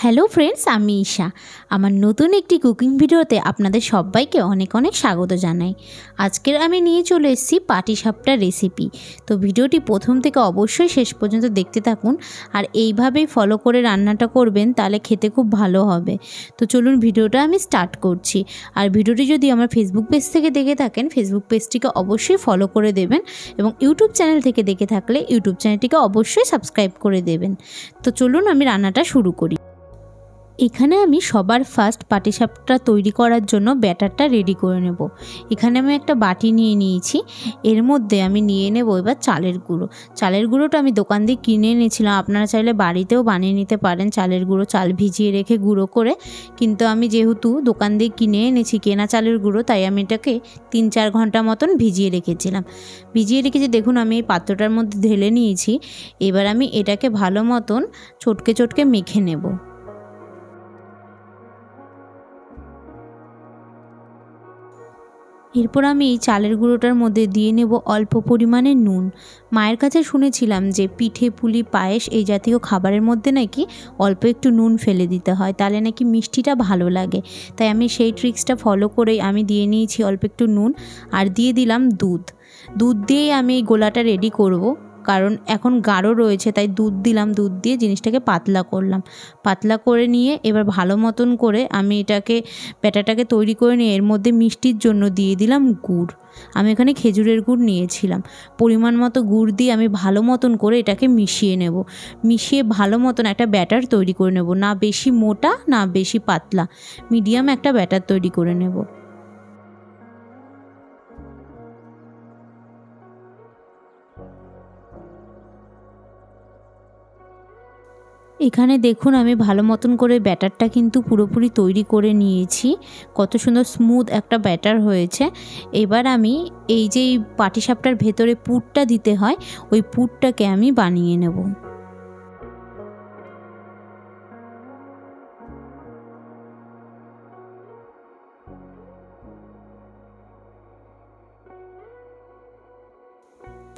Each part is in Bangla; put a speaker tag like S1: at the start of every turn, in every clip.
S1: হ্যালো ফ্রেন্ডস আমি ঈশা। আমার নতুন একটি কুকিং ভিডিওতে আপনাদের সবাইকে অনেক অনেক স্বাগত জানাই। আজকের আমি নিয়ে চলে এসেছি পাটিসাপটা রেসিপি তো ভিডিওটি প্রথম থেকে অবশ্যই শেষ পর্যন্ত দেখতে থাকুন আর এইভাবেই ফলো করে রান্নাটা করবেন, তাহলে খেতে খুব ভালো হবে। তো চলুন ভিডিওটা আমি স্টার্ট করছি। আর ভিডিওটি যদি আমার ফেসবুক পেজ থেকে দেখে থাকেন ফেসবুক পেজটিকে অবশ্যই ফলো করে দেবেন এবং ইউটিউব চ্যানেল থেকে দেখে থাকলে ইউটিউব চ্যানেলটিকে অবশ্যই সাবস্ক্রাইব করে দেবেন। তো চলুন আমি রান্নাটা শুরু করি। এখানে আমি সবার ফার্স্ট পাটিসাপটা তৈরি করার জন্য ব্যাটারটা রেডি করে নেব। এখানে আমি একটা বাটি নিয়ে নিয়েছি। এর মধ্যে আমি নিয়ে নেব এবার চালের গুঁড়ো। চালের গুঁড়োটা আমি দোকান দিয়ে কিনে এনেছিলাম। আপনারা চাইলে বাড়িতেও বানিয়ে নিতে পারেন চালের গুঁড়ো, চাল ভিজিয়ে রেখে গুঁড়ো করে। কিন্তু আমি যেহেতু দোকান দিয়ে কিনে এনেছি কেনা চালের গুঁড়ো, তাই আমি এটাকে তিন চার ঘণ্টা মতন ভিজিয়ে রেখেছিলাম। ভিজিয়ে রেখেছি দেখুন আমি এই পাত্রটার মধ্যে ঢেলে নিয়েছি। এবার আমি এটাকে ভালো মতন চটকে চটকে মেখে নেব। এরপর আমি এই চালের গুঁড়োটার মধ্যে দিয়ে নেব অল্প পরিমাণে নুন। মায়ের কাছে শুনেছিলাম যে পিঠে, পুলি, পায়েস এই জাতীয় খাবারের মধ্যে নাকি অল্প একটু নুন ফেলে দিতে হয়, তাহলে নাকি মিষ্টিটা ভালো লাগে। তাই আমি সেই ট্রিক্সটা ফলো করেই আমি দিয়ে নিয়েছি অল্প একটু নুন আর দিয়ে দিলাম দুধ। দুধ দিয়েই আমি এই গোলাটা রেডি করব। কারণ এখন গাঢ় রয়েছে, তাই দুধ দিলাম, দুধ দিয়ে জিনিসটাকে পাতলা করলাম। পাতলা করে নিয়ে এবার ভালো মতন করে আমি এটাকে ব্যাটাটাকে তৈরি করে নিয়ে এর মধ্যে মিষ্টির জন্য দিয়ে দিলাম গুড়। আমি এখানে খেজুরের গুড় নিয়েছিলাম। পরিমাণ মতো গুড় দিয়ে আমি ভালো মতন করে এটাকে মিশিয়ে নেব। মিশিয়ে ভালো মতন একটা ব্যাটার তৈরি করে নেব। না বেশি মোটা, না বেশি পাতলা। মিডিয়াম একটা ব্যাটার তৈরি করে নেব। এখানে দেখুন আমি ভালো মতন করে ব্যাটারটা কিন্তু পুরোপুরি তৈরি করে নিয়েছি। কত সুন্দর স্মুথ একটা ব্যাটার হয়েছে। এবার আমি এই যে পাটিসাপটার ভেতরে পুরটা দিতে হয়, ওই পুরটাকে আমি বানিয়ে নেব।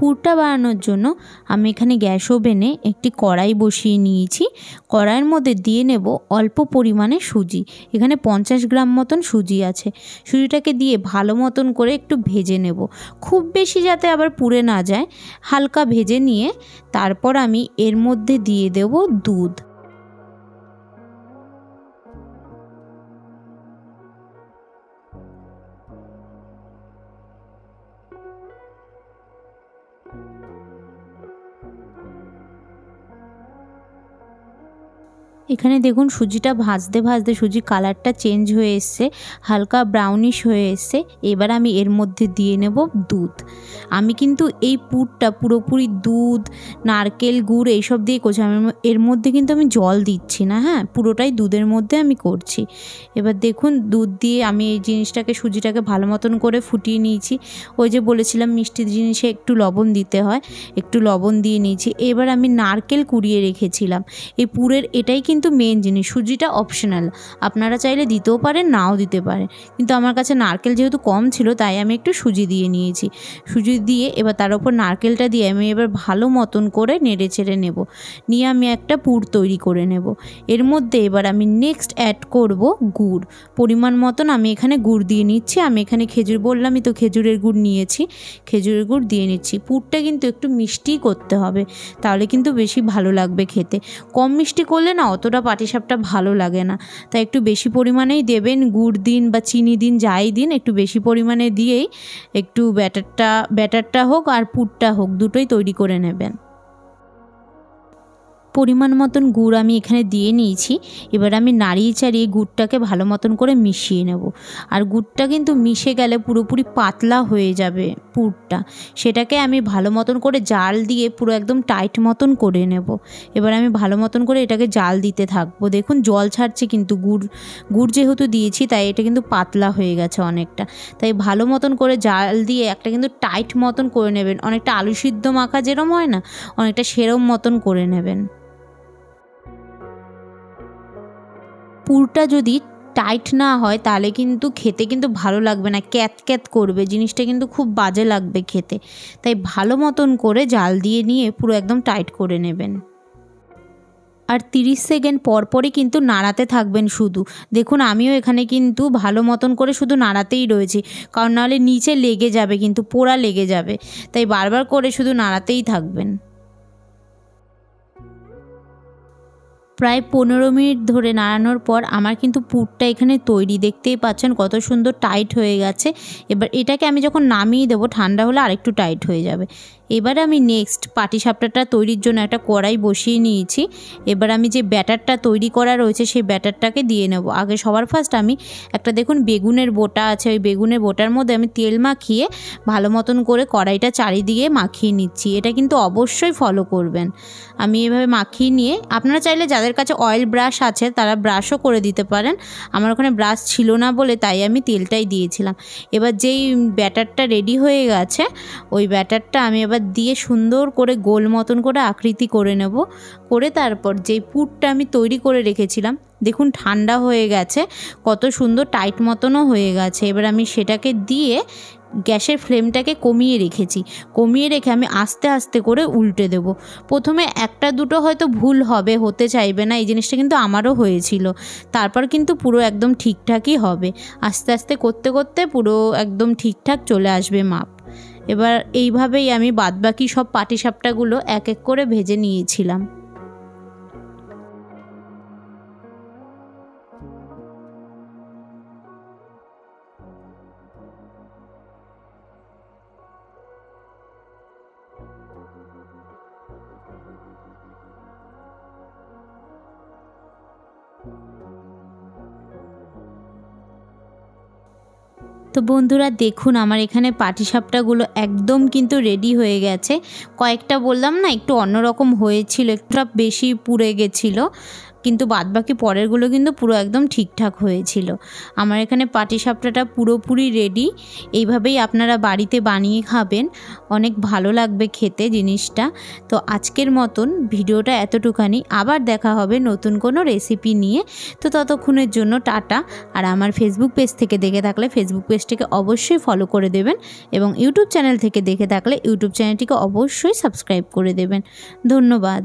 S1: পুরটা বানানোর জন্য আমি এখানে গ্যাস ওভেনে একটি কড়াই বসিয়ে নিয়েছি। কড়াইয়ের মধ্যে দিয়ে নেব অল্প পরিমাণে সুজি। এখানে পঞ্চাশ গ্রাম মতন সুজি আছে। সুজিটাকে দিয়ে ভালো মতন করে একটু ভেজে নেব। খুব বেশি যাতে আবার পুড়ে না যায়, হালকা ভেজে নিয়ে তারপর আমি এর মধ্যে দিয়ে দেব দুধ। এখানে দেখুন সুজিটা ভাজতে ভাজতে সুজির কালারটা চেঞ্জ হয়ে এসছে, হালকা ব্রাউনিশ হয়ে এসছে। এবার আমি এর মধ্যে দিয়ে নেব দুধ। আমি কিন্তু এই পুরটা পুরোপুরি দুধ, নারকেল গুড় এইসব দিয়ে করছি। আমি এর মধ্যে কিন্তু আমি জল দিচ্ছি না হ্যাঁ? পুরোটাই দুধের মধ্যে আমি করছি। এবার দেখুন দুধ দিয়ে আমি এই জিনিসটাকে, সুজিটাকে ভালো মতন করে ফুটিয়ে নিয়েছি। ওই যে বলেছিলাম মিষ্টি জিনিসে একটু লবণ দিতে হয়, একটু লবণ দিয়ে নিয়েছি। এবার আমি নারকেল কুড়িয়ে রেখেছিলাম। এই পুরের এটাই কিন্তু মেন জিনিস, সুজিটা অপশনাল আপনারা চাইলে দিতেও পারেন, নাও দিতে পারেন। কিন্তু আমার কাছে নারকেল যেহেতু কম ছিল, তাই আমি একটু সুজি দিয়ে নিয়েছি। সুজি দিয়ে এবার তার উপর নারকেলটা দিয়ে আমি এবার ভালো মতন করে নেড়ে ছেড়ে নেব। নিয়ে আমি একটা পুর তৈরি করে নেব। এর মধ্যে এবার আমি নেক্সট অ্যাড করব গুড়। পরিমাণ মতন আমি এখানে গুড় দিয়ে নিচ্ছি। আমি এখানে খেজুর বললামই তো, খেজুরের গুড় নিয়েছি। খেজুরের গুড় দিয়ে নিচ্ছি। পুরটা কিন্তু একটু মিষ্টি করতে হবে। তাহলে কিন্তু বেশি ভালো লাগবে খেতে। কম মিষ্টি করলে না অতটা পাটিসাপটা ভালো লাগে না। তাই একটু বেশি পরিমাণেই দেবেন, গুড় দিন বা চিনি দিন, যাই দিন, একটু বেশি পরিমাণে দিয়েই একটু ব্যাটারটা ব্যাটারটা হোক আর পুরটা হোক, দুটোই তৈরি করে নেবেন। পরিমাণ মতন গুড় আমি এখানে দিয়ে নিয়েছি। এবার আমি নাড়িয়ে চাড়িয়ে গুড়টাকে ভালো মতন করে মিশিয়ে নেব। আর গুড়টা কিন্তু মিশে গেলে পুরোপুরি পাতলা হয়ে যাবে পুরটা। সেটাকে আমি ভালো মতন করে জাল দিয়ে পুরো একদম টাইট মতন করে নেব। এবার আমি ভালো মতন করে এটাকে জাল দিতে থাকব। দেখুন, জল ছাড়ছে কিন্তু গুড় গুড় যেহেতু দিয়েছি, তাই এটা কিন্তু পাতলা হয়ে গেছে অনেকটা। তাই ভালো মতন করে জাল দিয়ে একটা কিন্তু টাইট মতন করে নেবেন। অনেকটা আলু সিদ্ধ মাখা যেরম হয় না, অনেকটা সেরম মতন করে নেবেন। পুরটা যদি টাইট না হয়, তাহলে কিন্তু খেতে কিন্তু ভালো লাগবে না। ক্যাত ক্যাত করবে, জিনিসটা কিন্তু খুব বাজে লাগবে খেতে। তাই ভালো মতন করে জাল দিয়ে নিয়ে পুরো একদম টাইট করে নেবেন। আর তিরিশ সেকেন্ড পর পরই কিন্তু নাড়াতে থাকবেন শুধু। দেখুন, আমিও এখানে কিন্তু ভালো মতন করে শুধু নাড়াতেই রয়েছি। কারণ নাহলে নিচে লেগে যাবে কিন্তু, পোড়া লেগে যাবে। তাই বারবার করে শুধু নাড়াতেই থাকবেন। প্রায় পনেরো মিনিট ধরে নাড়ানোর পর আমার কিন্তু পুরটা এখানে তৈরি। দেখতেই পাচ্ছেন কত সুন্দর টাইট হয়ে গেছে। এবার এটাকে আমি যখন নামিয়ে দেবো, ঠান্ডা হলে আরেকটু টাইট হয়ে যাবে। এবার আমি নেক্সট পাটিসাপটাটা তৈরির জন্য একটা কড়াই বসিয়ে নিয়েছি। এবার আমি যে ব্যাটারটা তৈরি করা রয়েছে, সেই ব্যাটারটাকে দিয়ে নেব। আগে সবার ফার্স্ট আমি একটা দেখুন বেগুনের বোটা আছে, ওই বেগুনের বোটার মধ্যে আমি তেল মাখিয়ে ভালো মতন করে কড়াইটা চারিদিকে মাখিয়ে নিচ্ছি। এটা কিন্তু অবশ্যই ফলো করবেন। আমি এভাবে মাখিয়ে নিয়ে, আপনারা চাইলে যাদের কাছে অয়েল ব্রাশ আছে, তারা ব্রাশও করে দিতে পারেন। আমার ওখানে ব্রাশ ছিল না বলে তাই আমি তেলটাই দিয়েছিলাম। এবার যেই ব্যাটারটা রেডি হয়ে গেছে, ওই ব্যাটারটা আমি এবার দিয়ে সুন্দর করে গোল মতন করে আকৃতি করে নেব। করে তারপর যেই পুরটা আমি তৈরি করে রেখেছিলাম, দেখুন ঠান্ডা হয়ে গেছে, কত সুন্দর টাইট মতনও হয়ে গেছে। এবার আমি সেটাকে দিয়ে গ্যাসের ফ্লেমটাকে কমিয়ে রেখেছি। কমিয়ে রেখে আমি আস্তে আস্তে করে উল্টে দেব। প্রথমে একটা দুটো হয়তো ভুল হবে, হতে চাইবে না, এই জিনিসটা কিন্তু আমারও হয়েছিল। তারপর কিন্তু পুরো একদম ঠিকঠাকই হবে। আস্তে আস্তে করতে করতে পুরো একদম ঠিকঠাক চলে আসবে মাপ। এবার এইভাবেই আমি বাদবাকি সব পাটিসাপটাগুলো এক এক করে ভেজে নিয়েছিলাম। তো বন্ধুরা দেখুন, আমার এখানে পাটিসাপটাগুলো একদম কিন্তু রেডি হয়ে গেছে। কয়েকটা বললাম না, একটু অন্যরকম হয়েছিল, একটু বেশি পুড়ে গেছিল। কিন্তু বাদবাকি পরেরগুলো কিন্তু পুরো একদম ঠিকঠাক হয়েছিল। আমার এখানে পাটিসাপটাটা পুরোপুরি রেডি এইভাবেই আপনারা বাড়িতে বানিয়ে খাবেন। অনেক ভালো লাগবে খেতে জিনিসটা। তো আজকের মতন ভিডিওটা এতটুকানি আবার দেখা হবে নতুন কোনো রেসিপি নিয়ে। তো ততক্ষণের জন্য টাটা। আর আমার ফেসবুক পেজ থেকে দেখে থাকলে ফেসবুক পেজটিকে অবশ্যই ফলো করে দেবেন এবং ইউটিউব চ্যানেল থেকে দেখে থাকলে ইউটিউব চ্যানেলটিকে অবশ্যই সাবস্ক্রাইব করে দেবেন। ধন্যবাদ।